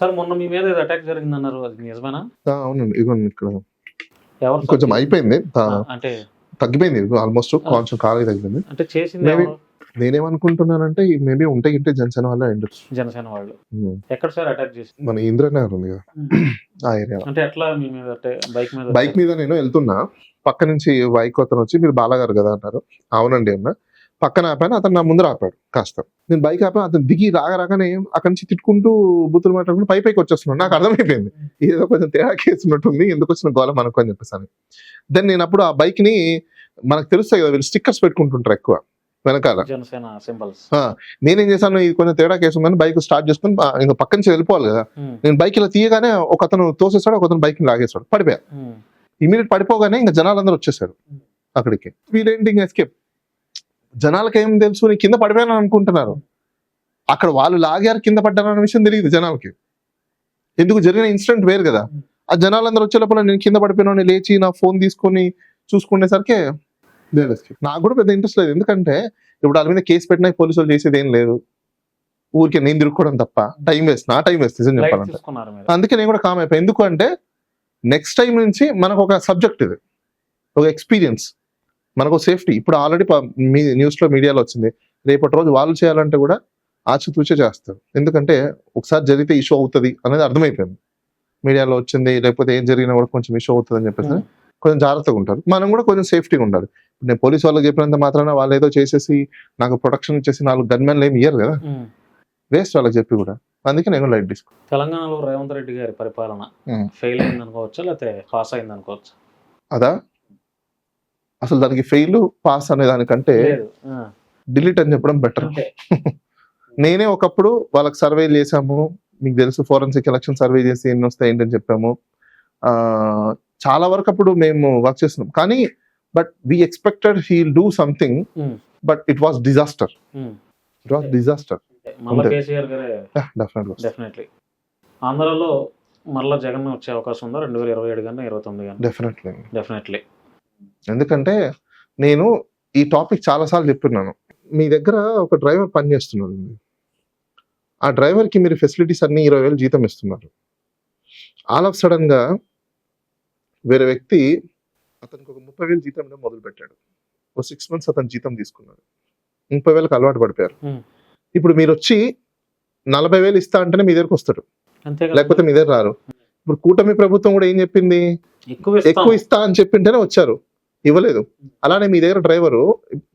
Sir మొన్న మీ మీద attack జరిగింది అన్నారు అది నిజమేనా? అవునండి. ఇదిగోండి ఇక్కడ. ఎవరు? కొంచెం అయిపోయింది. అంటే తగ్గిపోయింది. ఆల్మోస్ట్ కొంచెం కాలే తగ్గింది అంటే చేసింది? నేనేమనుకుంటున్నానంటే మేబీ ఉంటే ఇంటే జనసేన వల్ల ఉండొచ్చు జనసేన వాళ్ళు. ఎక్కడ సార్ అటాక్ చేసి మన ఇంద్రనగర్ ఉంది కదా. ఆ ఏరియా. అంటే ఎట్లా మీ మీద అంటే బైక్ మీద బైక్ మీద నేను వెళ్తున్నా. పక్క నుంచి బైక్ అతను వచ్చి మీరు బాలగారు కదా అన్నారు. అవునండి అన్న. పక్కన ఆపాను అతను నా ముందర ఆపాడు కాస్త. నేను బైక్ ఆపాను అతను దిగి రాగా రాగానే అక్కడి నుంచి తిట్టుకుంటూ బూతులు మాట్లాడుకుంటూ పై పైకి వచ్చేస్తున్నాడు. నాకు అర్థమైపోయింది. ఏదో కొంచెం తేడా కేసున్నట్టుంది ఎందుకు వచ్చిన గోల మనకు అని చెప్పేసి దెన్ నేను అప్పుడు ఆ బైక్ని మనకు తెలుస్తాయి కదా వీళ్ళు స్టిక్కర్స్ పెట్టుకుంటుంటారు ఎక్కువ వెనకాల. నేనేం చేశాను ఇది కొంచెం తేడా కేసు ఉందని బైక్ స్టార్ట్ చేసుకుని ఇంకా పక్క నుంచి వెళ్ళిపోవాలి కదా. నేను బైక్ ఇలా తీయగానే ఒక అతను తోసేస్తాడు ఒక అతను బైక్ లాగేస్తాడు. పడిపోయా. ఇమీడియట్ పడిపోగానే ఇంకా జనాలందరూ వచ్చేసారు అక్కడికి. వీళ్ళేంటి ఇంకా ఎస్కేప్ జనాలకి ఏం తెలుసు? నేను కింద పడిపోయాను అనుకుంటున్నారు. అక్కడ వాళ్ళు లాగారు కింద పడ్డారు అన్న విషయం తెలియదు జనాలకి. ఎందుకు? జరిగిన ఇన్సిడెంట్ వేరు కదా. ఆ జనాలందరూ వచ్చే లోపల నేను కింద పడిపోయినా లేచి నా ఫోన్ తీసుకొని చూసుకునేసరికి లేదు. నాకు కూడా పెద్ద ఇంట్రెస్ట్ లేదు. ఎందుకంటే ఇప్పుడు వాళ్ళ మీద కేసు పెట్టినా పోలీసులు చేసేది ఏం లేదు. ఊరికే నేను తిరుక్కోవడం తప్ప. Time waste. నా టైం వేస్ట్ నిజం లైట్ చెప్పాలంటే. అందుకే నేను కూడా కామ్ అయిపోయి. ఎందుకు అంటే నెక్స్ట్ టైం నుంచి మనకు ఒక సబ్జెక్ట్ ఇది. ఒక ఎక్స్పీరియన్స్ మనకు సేఫ్టీ. ఇప్పుడు ఆల్రెడీ మీ న్యూస్లో మీడియాలో వచ్చింది. రేపటి రోజు వాళ్ళు చేయాలంటే కూడా ఆచితూచే చేస్తారు. ఎందుకంటే ఒకసారి జరిగితే ఇష్యూ అవుతుంది అనేది అర్థమైపోయింది. మీడియాలో వచ్చింది లేకపోతే ఏం జరిగినా కూడా కొంచెం ఇష్యూ అవుతుంది అని చెప్పేసి. కొంచెం జాగ్రత్తగా ఉంటారు. మనం కూడా కొంచెం సేఫ్టీగా ఉండాలి. నేను పోలీస్ వాళ్ళకి చెప్పినంత మాత్రాన వాళ్ళు ఏదో చేసేసి నాకు ప్రొటెక్షన్ ఇచ్చేసి నాలుగు గన్మెన్లు ఏమి ఇయ్యరు కదా. వేస్ట్ వాళ్ళకి చెప్పి కూడా. అందుకే నేను లైట్ తీసుకున్నాను తెలంగాణలో రేవంత్ రెడ్డి గారి పరిపాలన. ఫెయిల్ అయింది అనుకోవచ్చా లేకపోతే పాస్ అయింది అనుకోవచ్చు అదా? అసలు దానికి ఫెయిల్ పాస్ అనే దానికంటే డిలీట్ అని చెప్పడం బెటర్ నేనే ఒకప్పుడు వాళ్ళకి సర్వే చేసాము మీకు తెలుసు ఫోరెన్సిక్ ఎలక్షన్ సర్వే చేసి ఎన్ని వస్తాయి ఏంటని చెప్పాము. చాలా వరకు అప్పుడు మేము వర్క్ చేస్తున్నాం. కానీ but we expected he'll do something. But it was disaster. It was disaster definitely ఆంధ్రాలో మళ్ళా జగన్ వచ్చే అవకాశం ఉందా? రెండు వేల ఇరవై ఏడు కానీ ఇరవై తొమ్మిది కానీ డెఫినెట్లీ డెఫినెట్లీ ఎందుకంటే నేను ఈ టాపిక్ చాలాసార్లు చెప్తున్నాను మీ దగ్గర ఒక డ్రైవర్ పని చేస్తున్నాడు ఆ డ్రైవర్కి మీరు ఫెసిలిటీస్ అన్ని ఇరవై వేలు జీతం ఇస్తున్నారు. ఆల్ ఆఫ్ సడన్గా వేరే వ్యక్తి అతనికి ఒక ముప్పై వేలు జీతం ఇవ్వడం మొదలు పెట్టాడు ఒక సిక్స్ మంత్స్ అతను జీతం తీసుకున్నాడు. ముప్పై వేలకు అలవాటు పడిపోయారు. ఇప్పుడు మీరు వచ్చి నలభై వేలు ఇస్తా అంటేనే మీ దగ్గరకు వస్తాడు. లేకపోతే మీ దగ్గర రారు. ఇప్పుడు కూటమి ప్రభుత్వం కూడా ఏం చెప్పింది. ఎక్కువ ఇస్తా అని చెప్పింటేనే వచ్చారు. ఇవ్వలేదు. అలానే మీ దగ్గర డ్రైవరు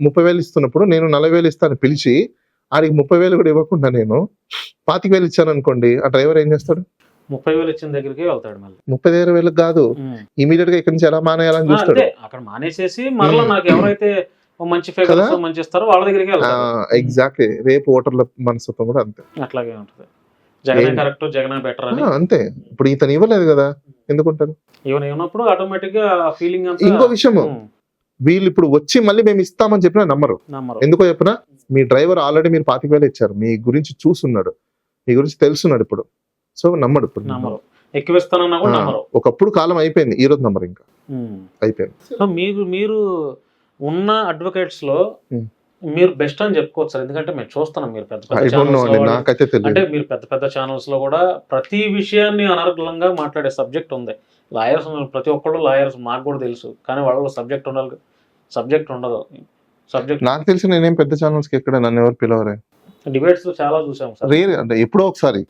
ముప్పై వేలు ఇస్తున్నప్పుడు నేను నలభై వేలు ఇస్తాను పిలిచి ఆడికి ముప్పై వేలు కూడా ఇవ్వకుండా నేను పాతిక వేలు ఇచ్చాను అనుకోండి ఆ డ్రైవర్ ఏం చేస్తాడు? ముప్పై వేలు ఇచ్చిన దగ్గరికి వెళ్తాడు మళ్ళీ. ముప్పై వేల వేలకు కాదు. ఇమీడియట్గా ఇక్కడి నుంచి ఎలా మానేయాలని చూస్తాడు. అక్కడ మానేసేసి మరలా. నాకు ఎవరైతే మంచి మంచి ఇస్తారో వాళ్ళ దగ్గరికి ఎగ్జాక్ట్లీ. రేపు ఓటర్ల మనస్తత్వం కూడా అంతే. అట్లాగే ఉంటుంది. కరెక్ట్ జగనే బెటర్ అని. అంతే. ఇప్పుడు ఇతను ఇవ్వలేదు కదా. ఎందుకుంటారు? ఉన్నప్పుడు ఆటోమేటిక్గా ఫీలింగ్ ఇంకో విషయము. వీళ్ళు ఇప్పుడు వచ్చి మళ్ళీ మేము ఇస్తామని చెప్పినా నమ్మరు. ఎందుకో చెప్పినా మీ డ్రైవర్ ఆల్రెడీ మీరు పాతిక వేలు ఇచ్చారు. మీ గురించి చూస్తున్నాడు మీ గురించి తెలుసున్నాడు ఇప్పుడు. సో నమ్మడు ఇప్పుడు. నమ్మరు. ఎక్కువ ఇస్తానన్నా కూడా ఆ, నమ్మరు. ఒకప్పుడు కాలం అయిపోయింది. ఈ రోజు నమ్మరు ఇంకా. అయిపోయింది. సో మీరు మీరు ఉన్న అడ్వకేట్స్లో. మీరు బెస్ట్ అని చెప్పుకోవచ్చు సార్. ఎందుకంటే మేము చూస్తున్నాం మీరు పెద్ద పెద్ద ఛానల్స్ అంటే మీరు పెద్ద పెద్ద ఛానల్స్లో కూడా ప్రతి విషయాన్ని అనర్గళంగా మాట్లాడే సబ్జెక్ట్ ఉంది. లాయర్స్ ప్రతి ఒక్కళ్ళు లాయర్స్ మాకు కూడా తెలుసు. కానీ వాళ్ళ సబ్జెక్ట్ ఉండాలి సబ్జెక్ట్ ఉండదు. సబ్జెక్ట్ నాకు తెలిసి నేనేం పెద్ద ఛానల్స్కి ఎక్కడ నన్ను ఎవరు పిలవరే? డిబేట్స్ చాలా చూసాం సార్. రేర్ అంటే ఎప్పుడో ఒకసారి.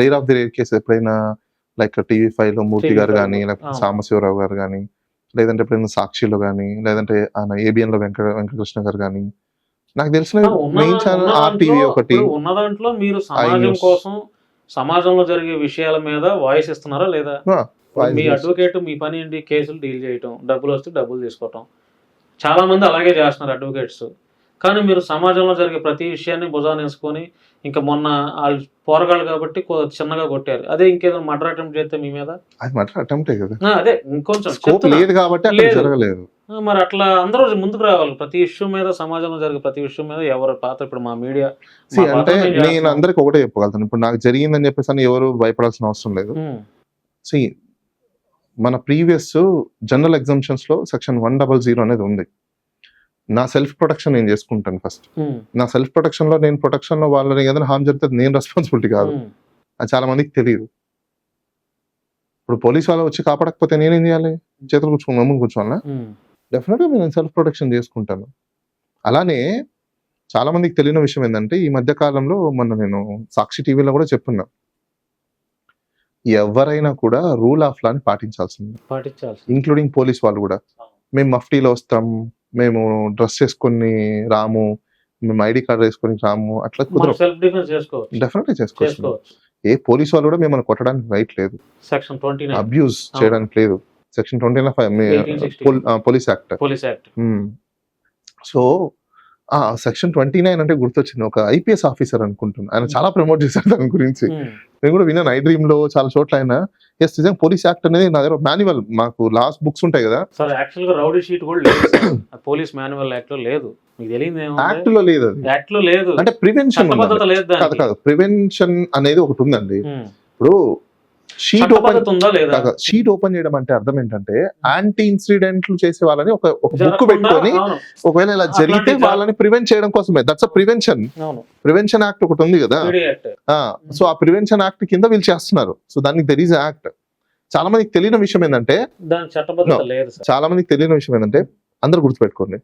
Rare of the rare case ఎప్పుడైనా లైక్ టీవీ ఫైవ్లో మూర్తి TV5 గారు కానీ లేకపోతే. సాంబశివరావు గారు కానీ లేదంటే ఎప్పుడైనా సాక్షిలో కానీ లేదంటే ఆయన ఏబిఎన్లో వెంకట వెంకటకృష్ణ గారు కానీ నాకు తెలిసిన మెయిన్ ఛానల్ ఆర్టీవీ దాంట్లో- ఒకటి ఉన్న దాంట్లో మీరు సమాజం. కోసం సమాజంలో జరిగే విషయాల మీద వాయిస్ ఇస్తున్నారా లేదా? మీ అడ్వకేట్ మీ పని ఏంటి? కేసులు డీల్ చేయటం డబ్బులు వస్తే డబ్బులు తీసుకోవటం. చాలా మంది అలాగే చేస్తున్నారు అడ్వకేట్స్ కానీ మీరు సమాజంలో జరిగే ప్రతి విషయాన్ని భుజాన్ని వేసుకొని ఇంకా మొన్న వాళ్ళు పోరగాళ్ళు కాబట్టి చిన్నగా కొట్టారు. అదే ఇంకేదైనా మర్డర్ అటెంప్ట్ చేస్తే మీ మీద? అది అటెంప్టే కదా. అదే ఇంకొంచెం స్కోప్. లేదు కాబట్టి. జరగలేదు. మరి అట్లా అందరూ ముందుకు రావాలి. ప్రతి ఇష్యూ మీద సమాజంలో జరిగే ప్రతి విషయం మీద ఎవరి పాత్ర? ఇప్పుడు మా మీడియా అంటే నేను అందరికి ఒకటే చెప్పగలుగుతాను. ఇప్పుడు నాకు జరిగిందని చెప్పేసి అని ఎవరు భయపడాల్సిన అవసరం లేదు. సి మన ప్రీవియస్ జనరల్ ఎగ్జామ్షన్స్లో సెక్షన్ వన్ డబల్ జీరో అనేది ఉంది. నా సెల్ఫ్ ప్రొటెక్షన్ నేను చేసుకుంటాను ఫస్ట్ నా సెల్ఫ్ ప్రొటెక్షన్లో నేను ప్రొటెక్షన్లో వాళ్ళని ఏదైనా హామ్ జరిగితే నేను రెస్పాన్సిబిలిటీ కాదు. అది చాలా మందికి తెలియదు. ఇప్పుడు పోలీస్ వాళ్ళు వచ్చి కాపాడకపోతే నేనేం చేయాలి? చేతులు కూర్చొని మమ్మల్ని కూర్చోవాలా? డెఫినెట్గా నేను సెల్ఫ్ ప్రొటెక్షన్ చేసుకుంటాను. అలానే చాలా మందికి తెలియని విషయం ఏంటంటే ఈ మధ్య కాలంలో మొన్న నేను సాక్షి టీవీలో కూడా చెప్పున్నా. ఎవరైనా కూడా రూల్ ఆఫ్ లాని పాటించాల్సింది. పాటించాల్సి ఇంక్లూడింగ్ పోలీస్ వాళ్ళు కూడా. మేము మఫ్టీలో వస్తాం మేము డ్రెస్ వేసుకొని రాము మేము ఐడి కార్డ్ వేసుకొని రాము అట్లా కుదరదు డెఫినెట్లీ చేసుకోవచ్చు. ఏ పోలీస్ వాళ్ళు కూడా మిమ్మల్ని కొట్టడానికి రైట్ లేదు. సెక్షన్ ట్వంటీ అబ్యూస్ చేయడానికి లేదు. Section twenty five 1860. Police act police act so section twenty nine అంటే గుర్తొచ్చింది. ఒక ఐపీఎస్ ఆఫీసర్ అనుకుంటున్నాను ఆయన చాలా ప్రమోట్ చేశారు దాని గురించి. నేను కూడా విన్నాను ఐ డ్రీమ్లో చాలా చోట్ల ఆయన. ఎస్ నిజంగా పోలీస్ యాక్ట్ అనేది నా దగ్గర మాన్యువల్. మాకు లాస్ట్ బుక్స్ ఉంటాయి కదా. సార్ యాక్చువల్గా రౌడీ షీట్ కూడా లేదు. ఆ పోలీస్ మాన్యువల్ యాక్ట్లో లేదు. మీకు తెలియదు యాక్ట్లో లేదు అది. యాక్ట్లో లేదు. అంటే ప్రివెన్షన్ కాదు కాదు. ప్రివెన్షన్ అనేది ఒకటి ఉందండి. ఉమ్. ఇప్పుడు షీట్ ఓపెన్ చట్టబద్ధత ఉందా లేదా? షీట్ ఓపెన్ చేయడం అంటే అర్థం ఏంటంటే యాంటీ ఇన్సిడెంట్లు చేసే వాళ్ళని ఒక ఒక బుక్ పెట్టుకొని ఒకవేళ ఇలా జరిగితే వాళ్ళని ప్రివెంట్ చేయడం కోసమే. That's a prevention prevention act ఒకటి ఉంది కదా? సో ఆ ప్రివెన్షన్ యాక్ట్ కింద వీళ్ళు చేస్తున్నారు. సో దానికి దెర్ ఈజ్ యాక్ట్ చాలా మందికి తెలియని విషయం ఏంటంటే చాలా మందికి తెలియని విషయం ఏంటంటే అందరు గుర్తుపెట్టుకోండి.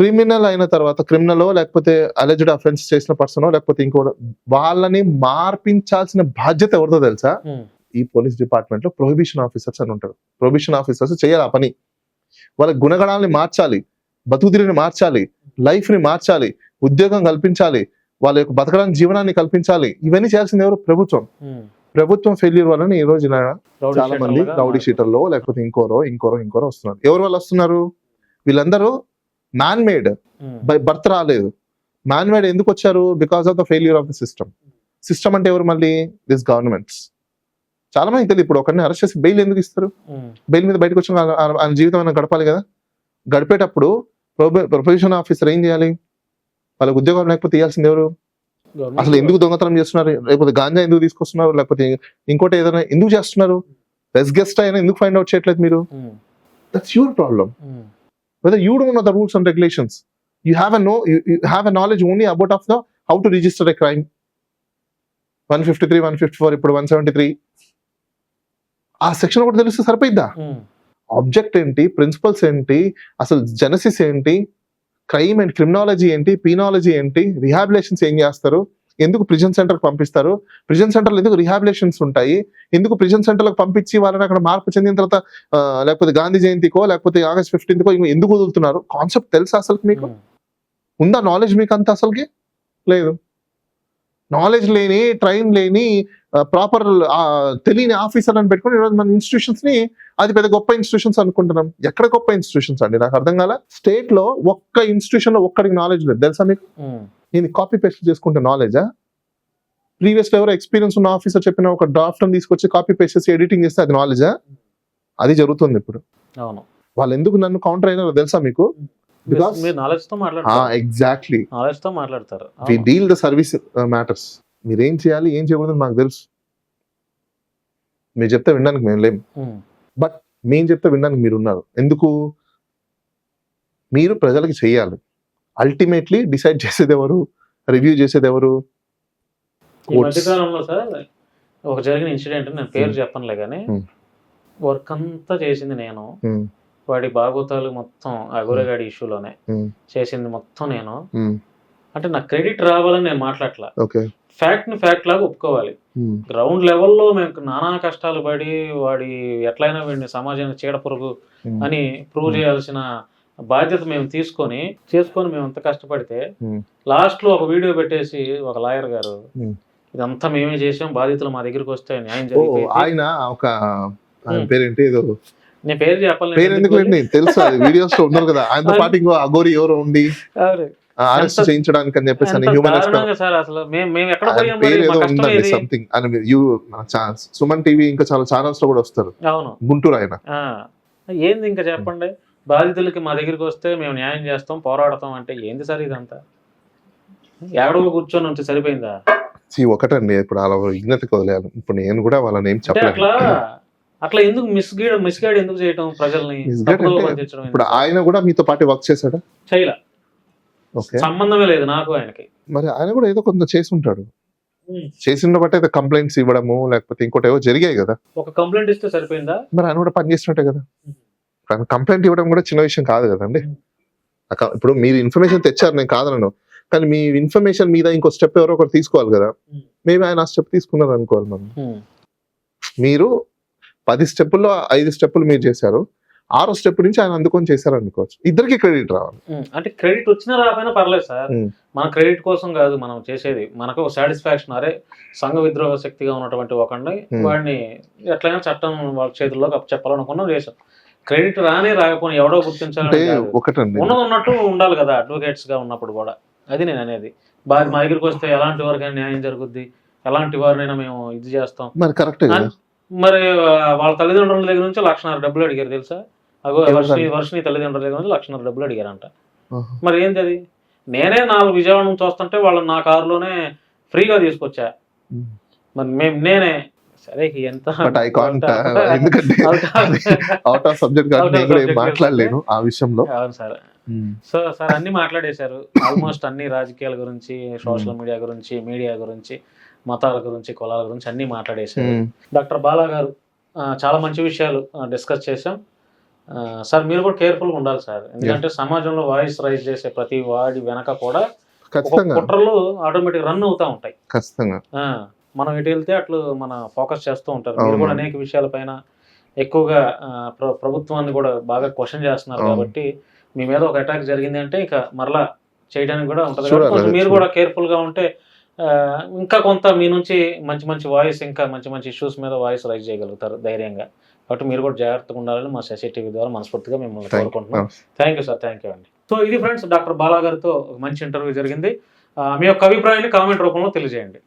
క్రిమినల్ అయిన తర్వాత క్రిమినల్ లేకపోతే అలెజ్డ్ అఫెన్స్ చేసిన పర్సన్ లేకపోతే ఇంకో వాళ్ళని మార్పించాల్సిన బాధ్యత ఎవరిదో తెలుసా. ఈ పోలీస్ డిపార్ట్మెంట్లో ప్రొహిబిషన్ ఆఫీసర్స్ అని ఉంటారు. ప్రొహిబిషన్ ఆఫీసర్స్ చేయాలి ఆ పని. వాళ్ళ గుణగణాలని మార్చాలి బతుకుదిరిని మార్చాలి లైఫ్ని మార్చాలి ఉద్యోగం కల్పించాలి వాళ్ళ యొక్క బతకడానికి జీవనాన్ని కల్పించాలి. ఇవన్నీ చేయాల్సింది ఎవరు? ప్రభుత్వం. ప్రభుత్వం ఫెయిల్యూర్ వలన ఈ రోజు చాలా మంది రౌడీ. షీటర్లో లేకపోతే ఇంకోరో ఇంకోరో ఇంకోరో వస్తున్నారు. ఎవరు వాళ్ళు వస్తున్నారు? వీళ్ళందరూ మ్యాన్ మేడ్. బై బర్త్ రాలేదు. మ్యాన్ మేడ్ ఎందుకు వచ్చారు? Because of the failure of the system system అంటే ఎవరు మళ్ళీ? దిస్ గవర్నమెంట్స్ చాలా మంది తెలియదు. ఇప్పుడు ఒకరిని అరెస్ట్ చేసి బెయిల్ ఎందుకు ఇస్తారు. బెయిల్ మీద బయటకు వచ్చిన ఆయన- జీవితం అయినా గడపాలి కదా? గడిపేటప్పుడు ప్రొఫెషన్ ఆఫీసర్ ఏం చేయాలి? వాళ్ళకి ఉద్యోగం లేకపోతే ఇవ్వాల్సింది ఎవరు? అసలు ఎందుకు దొంగతనం చేస్తున్నారు? లేకపోతే గాంజా ఎందుకు తీసుకొస్తున్నారు? లేకపోతే ఇంకోటి ఏదైనా ఎందుకు చేస్తున్నారు? బెస్ట్ గెస్ట్ అయినా ఎందుకు ఫైండ్ అవుట్ చేయట్లేదు మీరు. That's your problem um. Whether you don't know the rules and regulations you have a no you, you have a knowledge only about of the how to register a crime 153 154 ఇప్పుడు 173 ఆ section ఒకటి తెలిస్తే సరిపోయిద్దా. Object ఏంటి principles ఏంటి అసలు Genesis ఏంటి crime and criminology ఏంటి పీనాలజీ ఏంటి రిహాబిలేషన్స్ ఏం చేస్తారు ఎందుకు ప్రిజన్ సెంటర్కి పంపిస్తారు? ప్రిజన్ సెంటర్లో ఎందుకు రిహాబిలేషన్స్ ఉంటాయి? ఎందుకు ప్రిజన్ సెంటర్లకు పంపించి వాళ్ళని అక్కడ మార్పు చెందిన తర్వాత లేకపోతే గాంధీ జయంతికో లేకపోతే ఆగస్ట్ ఫిఫ్టీన్త్కో ఎందుకు వదులుతున్నారు? కాన్సెప్ట్ తెలుసా అసలు మీకు? ఉమ్. ఉందా నాలెడ్జ్ మీకు అంత అసలుకి? లేదు. నాలెడ్జ్ లేని ట్రైన్ లేని ప్రాపర్ తెలియని ఆఫీసర్ అని పెట్టుకుని ఈరోజు మన ఇన్స్టిట్యూషన్స్ని అది పెద్ద గొప్ప ఇన్స్టిట్యూషన్స్ అనుకుంటున్నాం. ఎక్కడ గొప్ప ఇన్స్టిట్యూషన్స్ అండి? నాకు అర్థం కాల? స్టేట్లో ఒక్క ఇన్స్టిట్యూషన్లో ఒక్కడికి నాలెడ్జ్ లేదు. తెలుసా మీకు? ఉమ్. నేను కాపీ పేస్ట్ చేసుకుంటే నాలెడ్జా ప్రీవియస్లో ఎవరో ఎక్స్పీరియన్స్ ఉన్న ఆఫీసర్ చెప్పిన ఒక డ్రాఫ్ట్ తీసుకొచ్చి కాపీ పేస్ట్ చేసి ఎడిటింగ్ చేస్తే అది నాలెడ్జా అది జరుగుతుంది ఇప్పుడు. అవును. వాళ్ళు ఎందుకు నన్ను కౌంటర్ అయినారో తెలుసా మీకు? ఎగ్జాక్ట్లీ తో మాట్లాడతారు. We. Deal the service matters మీరు ఏం చేయాలి ఏం చేయకూడదు మాకు తెలుసు. మీరు చెప్తే వినడానికి మేము లేం. ఉమ్. మేము చెప్తే వినడానికి మీరు ఉన్నారు ఎందుకు? మీరు ప్రజలకి చేయాలి అల్టిమేట్లీ డిసైడ్ చేసేది ఎవరు? రివ్యూ చేసేది ఎవరు? ఈ Courts. మధ్యకాలంలో సార్ ఒక జరిగిన ఇన్సిడెంట్ నేను పేరు ఉమ్. చెప్పనులే కానీ. వర్క్ అంతా చేసింది నేను. ఉమ్, వాడి బాగోతాలు మొత్తం అగురగాడి ఇష్యూలోనే చేసింది మొత్తం నేను. అంటే నాకు క్రెడిట్ రావాలని నేను మాట్లాడట్లా. ఓకే ఫ్యాక్ట్ని ఫ్యాక్ట్ లాగా ఒప్పుకోవాలి. గ్రౌండ్ లెవెల్లో మేము నానా కష్టాలు పడి వాడి ఎట్లయినా వీడిని సమాజానికి చీడ పురుగు అని ప్రూవ్ Hmm. చేయాల్సిన బాధ్యత మేము తీసుకొని చేసుకొని మేము అంత కష్టపడితే. లాస్ట్లో ఒక వీడియో పెట్టేసి ఒక లాయర్ గారు. ఇదంతా మేమే చేసాం బాధితులు మా దగ్గరికి వస్తే న్యాయం ఓ జరిగిపోయింది. ఆయన ఒక ఆయన ఉమ్. పేరేంటి ఏదో? నేను పేరు చెప్పాలి పేరు ఎందుకు లేండి? తెలుసు వీడియోస్లో ఉన్నారు కదా. ఆయనతో పాటు ఇంకో అగోరి ఎవరో ఉండి అరెస్ట్ ఎంత- చేయించడానికి అని చెప్పేసి అని హ్యూమన్ పేరు సంథింగ్ అని యూ సుమన్ టీవీ ఇంకా చాలా ఛానల్స్లో కూడా వస్తారు. అవును. గుంటూరు ఆయన. ఏంది ఇంకా చెప్పండి? బాధితులకి మా దగ్గరికి వస్తే మేము న్యాయం చేస్తాం పోరాడతాం అంటే ఏంది సార్ ఇదంతా? ఏడవ కూర్చొని ఉంటే సరిపోయిందా? ఒకటండి ఇప్పుడు అలా విజ్ఞతకి వదిలేయాలి. ఇప్పుడు నేను కూడా వాళ్ళని ఏం అంటే చెప్పలేను. అట్లా ఎందుకు మిస్గైడ్ మిస్గైడ్ ఎందుకు చేయటం ప్రజల్ని? ఇప్పుడు? ఆయన కూడా మీతో పాటు వర్క్ చేశాడా? చేయలే. ఓకే. సంబంధమే లేదు నాకు ఆయనకి. మరి ఆయన కూడా ఏదో కొంత చేసి ఉంటాడు చేసిన బట్టి అయితే కంప్లైంట్స్ ఇవ్వడము లేకపోతే ఇంకోటి ఏవో జరిగాయి కదా. ఒక కంప్లైంట్ ఇస్తే సరిపోయిందా? మరి ఆయన కూడా పని చేసినట్టే కదా. కంప్లైంట్ ఇవ్వడం కూడా చిన్న విషయం కాదు కదండి. ఇప్పుడు మీరు ఇన్ఫర్మేషన్ తెచ్చారు నేను కాదనను. కానీ మీ ఇన్ఫర్మేషన్ మీద ఇంకో స్టెప్ ఎవరో ఒకరు తీసుకోవాలి కదా. మేబీ ఆయన ఆ స్టెప్ తీసుకున్నారు అనుకోవాలి మనం. మీరు పది స్టెప్పుల్లో ఐదు స్టెప్పులు మీరు చేశారు. ఆరో స్టెప్ నుంచి ఆయన అందుకొని చేశారు అనుకోవచ్చు. ఇద్దరికి క్రెడిట్ రావాలి. అంటే క్రెడిట్ వచ్చినా రాకపోయినా పర్లేదు సార్. మన క్రెడిట్ కోసం కాదు మనం చేసేది. మనకు సాటిస్ఫాక్షన్ అరే సంఘ విద్రోహ శక్తిగా ఉన్నటువంటి ఒకడిని ఉమ్. వాడిని ఎట్లయినా చట్టం వాళ్ళ చేతుల్లోకి చెప్పాలనుకున్నాం చేసాం క్రెడిట్ రాని రాకపోయినా ఎవడో కాదు. ఒకటండి. ఉన్నది ఉన్నట్టు ఉండాలి కదా అడ్వకేట్స్గా ఉన్నప్పుడు కూడా. అది నేను అనేది. బాగా మా దగ్గరికి వస్తే ఎలాంటి వారికైనా న్యాయం జరుగుద్ది? ఎలాంటి వారినైనా మేము ఇది చేస్తాం? మరి కరెక్టే మరి వాళ్ళ తల్లిదండ్రుల దగ్గర నుంచి లక్షన్నర డబ్బులు అడిగారు తెలుసా? అగో ఎవరు వర్షిని తల్లిదండ్రుల దగ్గర నుంచి లక్షన్నర డబ్బులు అడిగారంట. మరి ఏంది అది నేనే నాలుగు విజయవాడ నుంచి వస్తుంటే వాళ్ళు నా కారులోనే ఫ్రీగా తీసుకొచ్చా. మరి మేము నేనే సరే ఎంత బట్ ఐ కాంట్ ఎందుకంటే అవుట్ ఆఫ్ సబ్జెక్ట్ కాబట్టి Out of నేను కూడా ఏం subject మాట్లాడలేను ఆ విషయంలో. అవును సార్. సో సార్ అన్ని మాట్లాడేశారు. ఆల్మోస్ట్ అన్ని రాజకీయాల గురించి సోషల్ మీడియా గురించి మీడియా గురించి మతాల గురించి కులాల గురించి అన్ని మాట్లాడేశారు. డాక్టర్ బాలా గారు చాలా మంచి విషయాలు డిస్కస్ చేసాం ఆ, సార్ మీరు కూడా కేర్ఫుల్గా ఉండాలి సార్. ఎందుకంటే సమాజంలో వాయిస్ రైజ్ చేసే ప్రతి వాడి వెనక కూడా కుట్రలు ఆటోమేటిక్ రన్ అవుతా ఉంటాయి. ఖచ్చితంగా. ఆ, మనం ఎటు వెళ్తే అట్లు మన ఫోకస్ చేస్తూ ఉంటారు. మీరు. కూడా అనేక విషయాలపైన ఎక్కువగా ప్రభుత్వాన్ని కూడా బాగా క్వశ్చన్ చేస్తున్నారు. కాబట్టి మీ మీద ఒక అటాక్ జరిగింది అంటే ఇక మరలా చేయడానికి కూడా ఉంటుంది. మీరు. కూడా కేర్ఫుల్గా ఉంటే ఇంకా కొంత మీ నుంచి మంచి మంచి వాయిస్ ఇంకా మంచి మంచి ఇష్యూస్ మీద వాయిస్ రైజ్ చేయగలుగుతారు ధైర్యంగా. కాబట్టి మీరు కూడా జాగ్రత్తగా ఉండాలని మా శశి టీవీ ద్వారా మనస్ఫూర్తిగా మిమ్మల్ని. కోరుకుంటున్నాం. Thank you sir thank you అండి. సో ఇది ఫ్రెండ్స్ డాక్టర్ బాలా గారితో మంచి ఇంటర్వ్యూ జరిగింది. మీ యొక్క అభిప్రాయాన్ని కామెంట్ రూపంలో తెలియజేయండి.